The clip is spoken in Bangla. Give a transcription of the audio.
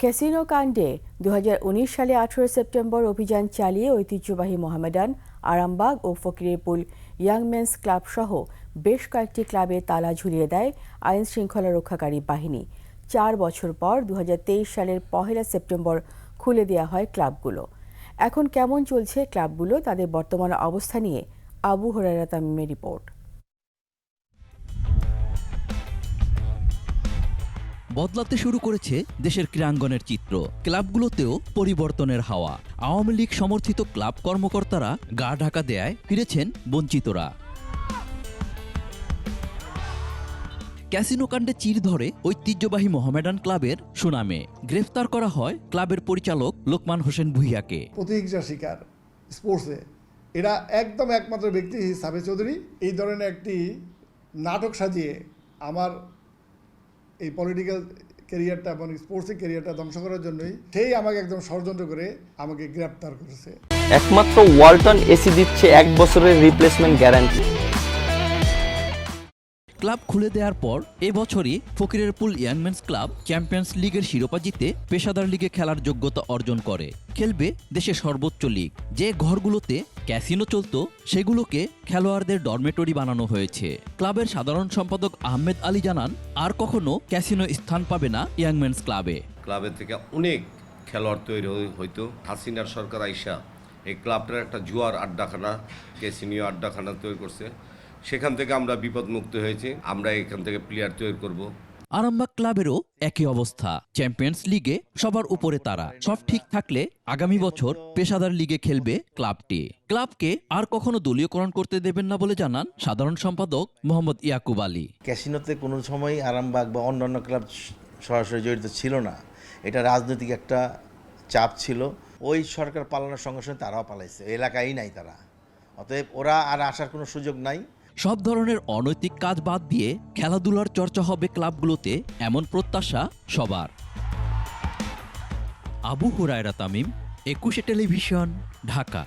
ক্যাসিনো কাণ্ডে দু হাজার উনিশ সালে আঠেরো সেপ্টেম্বর অভিযান চালিয়ে ঐতিহ্যবাহী মোহামেডান, আরামবাগ ও ফকিরেরপুল ইয়াংমেন্স ক্লাব সহ বেশ কয়েকটি ক্লাবে তালা ঝুলিয়ে দেয় আইন শৃঙ্খলা রক্ষাকারী বাহিনী। চার বছর পর দু হাজার তেইশ সালের পহেলা সেপ্টেম্বর খুলে দেওয়া হয় ক্লাবগুলো। এখন কেমন চলছে ক্লাবগুলো, তাদের বর্তমান অবস্থা নিয়ে আবু হরারা তামিমের রিপোর্ট। বদলাতে শুরু করেছে দেশের ক্রীড়াঙ্গনের চিত্র, ক্লাবগুলোতেও পরিবর্তনের হাওয়া। আওয়ামী লীগ সমর্থিত ক্লাব কর্মকর্তারা গা ঢাকা দেয়ায় ফিরেছেন বঞ্চিতরা। ক্যাসিনো কাণ্ডে চির ধরে ঐতিহ্যবাহী মোহামেডান ক্লাবের সুনামে। গ্রেফতার করা হয় ক্লাবের পরিচালক লোকমান হোসেন ভুইয়াকে। শিকার স্পোর্টসে। এরা একদম একমাত্র ব্যক্তি সাবে চৌধুরী। এই ধরনের একটি নাটক সাজিয়ে আমার এই পলিটিক্যাল ক্যারিয়ারটা এবং স্পোর্টসের ক্যারিয়ারটা ধ্বংস করার জন্যই সেই আমাকে একদম ষড়যন্ত্র করে আমাকে গ্রেপ্তার করেছে। একমাত্র ওয়ালটন এসি দিচ্ছে এক বছরের রিপ্লেসমেন্ট গ্যারান্টি ক্লাব খুলে দেওয়ার পর এবছরই Fakirerpul young men's club champions লিগের শিরোপা জিতে পেশাদার লিগে খেলার যোগ্যতা অর্জন করে। খেলবে দেশের সর্বোচ্চ লিগ। যে ঘরগুলোতে ক্যাসিনো চলত, সেগুলোকে খেলোয়াড়দের ডরমেটরি বানানো হয়েছে। ক্লাবের সাধারণ সম্পাদক আহমেদ আলী জানান, আর কখনো ক্যাসিনো স্থান পাবে না ইয়াংম্যানস ক্লাবে। ক্লাবের থেকে অনেক খেলোয়াড় তৈরি হই- হইতো। হাসিনার সরকার আইসা এই ক্লাবটার একটা জুয়ার আড্ডাখানা ক্যাসিনিও আড্ডাখানা তৈরি করছে। সেখান থেকে আমরা বিপদমুক্ত হয়েছি। আমরা এখান থেকে প্লেয়ার তৈরি করব। আরামবাগ ক্লাবেরও একই অবস্থা। চ্যাম্পিয়ন্স লিগে সবার উপরে তারা। সব ঠিক থাকলে আগামী বছর পেশাদার লিগে খেলবে ক্লাবটি। ক্লাবকে আর কখনো দলীয়করণ করতে দেবেন না বলে জানান সাধারণ সম্পাদক মোহাম্মদ ইয়াকুব আলী। ক্যাসিনোতে কোনো সময় আরামবাগ বা অন্যান্য ক্লাব সরাসরি জড়িত ছিল না। এটা রাজনৈতিক একটা চাপ ছিল। ওই সরকার পালানোর সঙ্গে সঙ্গে তারাও পালাইছে। এলাকায় নাই তারা। অতএব ওরা আর আসার কোনো সুযোগ নাই। সব ধরনের অনৈতিক কাজ বাদ দিয়ে খেলাধুলার চর্চা হবে ক্লাবগুলোতে এমন প্রত্যাশা সবার। আবু হুরায়রা তামিম, একুশে টেলিভিশন, ঢাকা।